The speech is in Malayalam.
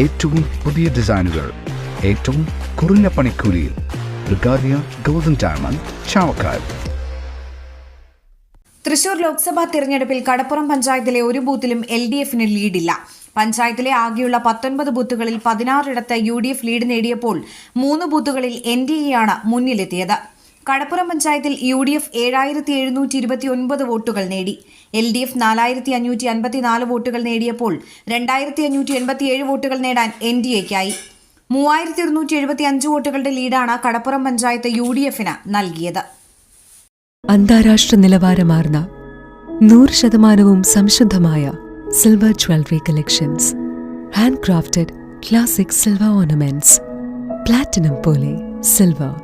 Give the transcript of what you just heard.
ഏറ്റവും പുതിയ ഡിസൈനുകൾ ഏറ്റവും കുറഞ്ഞ പണിക്കൂലിയിൽ ബ്രിഗാദിയ ഗോൾഡൻ ഡയമണ്ട് ചാവക്കാട്. തൃശൂർ ലോക്സഭാ തിരഞ്ഞെടുപ്പിൽ കടപ്പുറം പഞ്ചായത്തിലെ ഒരു ബൂത്തിലും എൽ ഡി എഫിന് ലീഡില്ല. പഞ്ചായത്തിലെ ആകെയുള്ള പത്തൊൻപത് ബൂത്തുകളിൽ പതിനാറിടത്ത് യു ഡി എഫ് ലീഡ് നേടിയപ്പോൾ മൂന്ന് ബൂത്തുകളിൽ എൻ ഡി എയാണ് മുന്നിലെത്തിയത്. കടപ്പുറം പഞ്ചായത്തിൽ യു ഡി എഫ് ഏഴായിരത്തി എഴുന്നൂറ്റി ഇരുപത്തി ഒൻപത് വോട്ടുകൾ നേടി. എൽ ഡി എഫ് നാലായിരത്തി അഞ്ഞൂറ്റി അൻപത്തിനാല് വോട്ടുകൾ നേടിയപ്പോൾ രണ്ടായിരത്തി അഞ്ഞൂറ്റി എൺപത്തിയേഴ് വോട്ടുകൾ നേടാൻ എൻ ഡി എക്കായി മൂവായിരത്തി ഇരുന്നൂറ്റി എഴുപത്തി അഞ്ച് വോട്ടുകളുടെ ലീഡാണ് കടപ്പുറം പഞ്ചായത്ത് യു ഡി എഫിന് നൽകിയത്. അന്താരാഷ്ട്ര നിലവാരമാർന്ന നൂറ് ശതമാനവും സംശുദ്ധമായ silver jewellery collections. Hand crafted classic silver ornaments. Platinum പോലെ silver.